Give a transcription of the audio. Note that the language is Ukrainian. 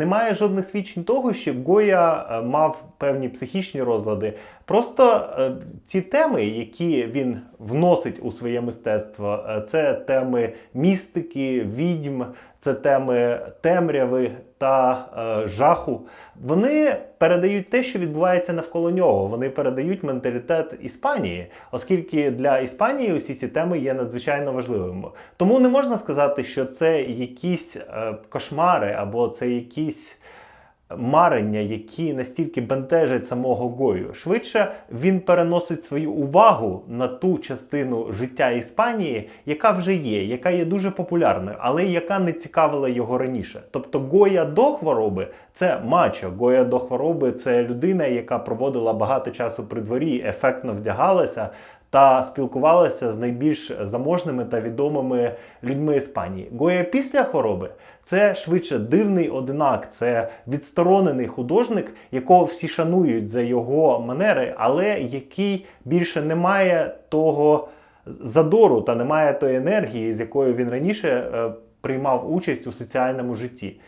немає жодних свідчень того, що Гоя е, мав певні психічні розлади. Просто е, ці теми, які він вносить у своє мистецтво, е, це теми містики, відьм, це теми темряви та е, жаху. Вони передають те, що відбувається навколо нього. Вони передають менталітет Іспанії, оскільки для Іспанії усі ці теми є надзвичайно важливими. Тому не можна сказати, що це якісь е, кошмари або це якісь марення, які настільки бентежать самого Гою. Швидше він переносить свою увагу на ту частину життя Іспанії, яка вже є, яка є дуже популярною, але яка не цікавила його раніше. Тобто Гоя до хвороби це мачо. Гоя до хвороби це людина, яка проводила багато часу при дворі, ефектно вдягалася. Та спілкувалася з найбільш заможними та відомими людьми Іспанії. Гоя після хвороби це швидше дивний одинак, це відсторонений художник, якого всі шанують за його манери, але який більше не має того задору та не має тої енергії, з якою він раніше е, приймав участь у соціальному житті.